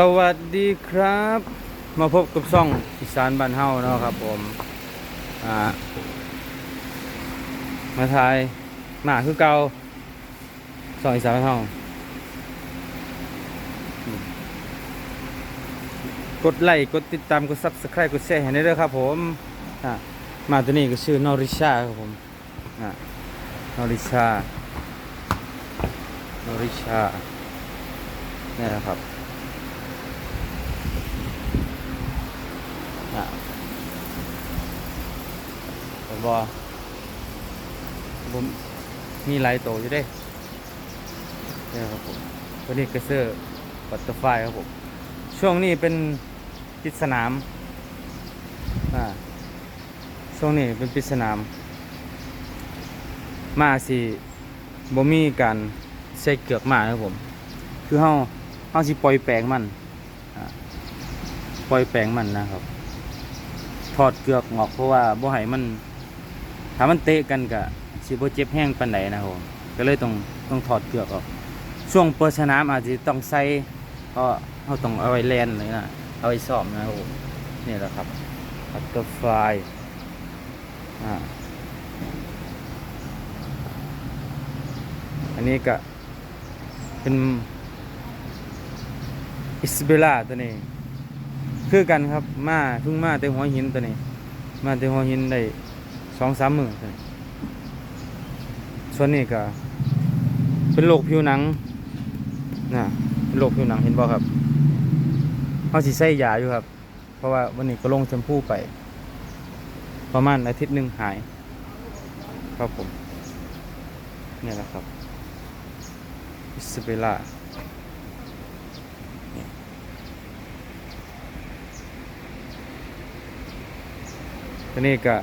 สวัสดีครับ มาพบกับช่องอีสานบ้านเฮาเนาะครับผมอ่ามาถ่ายหมาคือเกาช่องอีสานบ้านเฮากดไลค์กดติดตามกด subscribe กดแชร์ให้ได้ด้วยครับผมอ่าหมาตัวนี้ก็ชื่อนอริชาครับผมอ่านอริชานอริชานี่แหละครับ อะผมบอผมมีหลายโตวอยู่เด้เนี่ยครับผมตัวนี้กระเซอร์บัตเตอร์ไฟครับผม ช่วงนี้เป็นปิดสนาม อ่า ช่วงนี้เป็นปิดสนาม มาสิบ่มีการใส่เกือกมาครับผม คือเฮาเฮาสิปล่อยแปลงมัน ปล่อยแปลงมันนะครับ ถอดเกือกออกเพราะว่าบ่ให้มันถ้ามันเตะกันก็สิบ่เจ็บแห้งปานใดนะครับผมก็เลยต้องต้องถอดเกือกออก ช่วงเปิดสนามอาจจะต้องใส่เพราะเราต้องเอาไว้แลนเลยนะเอาไว้ซ้อมนะครับผมนี่แหละครับบัตเตอร์ไฟอ่าอันนี้ก็เป็นอิสเบล่าตัวนี้ คือกันครับ มาเพิ่งมาแต่หัวหินตัวนี้ มาแต่หัวหินได้สองสามหมือตัวนี้ส่วนนี้ก็ เป็นโรคผิวหนังนะเป็นโรคผิวหนังเห็นบ่ครับเขาสิใส่ยาอยู่ครับ เพราะว่าวันนี้ก็ลงแชมพูไป ประมาณอาทิตย์หนึ่งหาย ครับผม เนี่ยแหละครับอิสเบล่า ตัวนี้ก็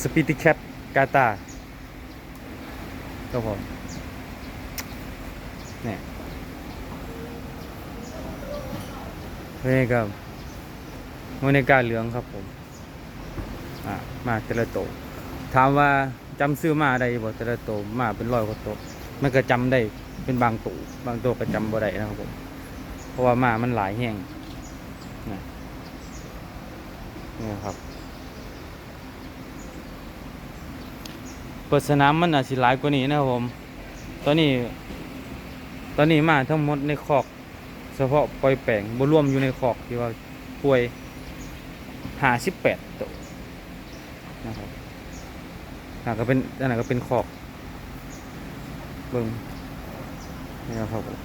สปิติแคปกาตาครับผมเนี่ยตัวนี้ก็โมเนกาเหลืองครับผมอ่ามาเตละโต ถามว่าจำซื้อมาได้บ่เตละโตมาเป็นร้อยกว่าโตวมันก็จำได้เป็นบางตัวบางตัวก็จำบ่ได้นะครับผม เพราะว่ามามันหลายแห่งนะ นี่ครับ เปิดสนามมันอาจสิหลายกว่านี้นะครับผม ตอนนี้ ตอนนี้มาทั้งหมดในคอก เฉพาะปล่อยแปลงบรวมอยู่ในคอกที่ว่าป่วยห้าสิบแปดตัวนะครับนั่นก็เป็นนั่นก็เป็นคอกเบิ่งนี่นะครับผม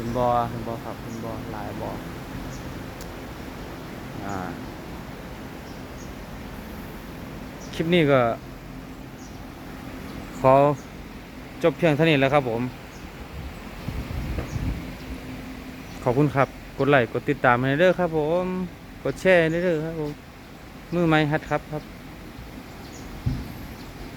เป็นบอเป็นบอครับเป็นบอหลายบออ่า คลิปนี้ก็ ขอจบเพียงเท่านี้แล้วครับผม ขอบคุณครับ กดไลค์กดติดตามให้เด้อครับผม กดแชร์ให้เด้อครับผม มือไม้ฮัดครับครับ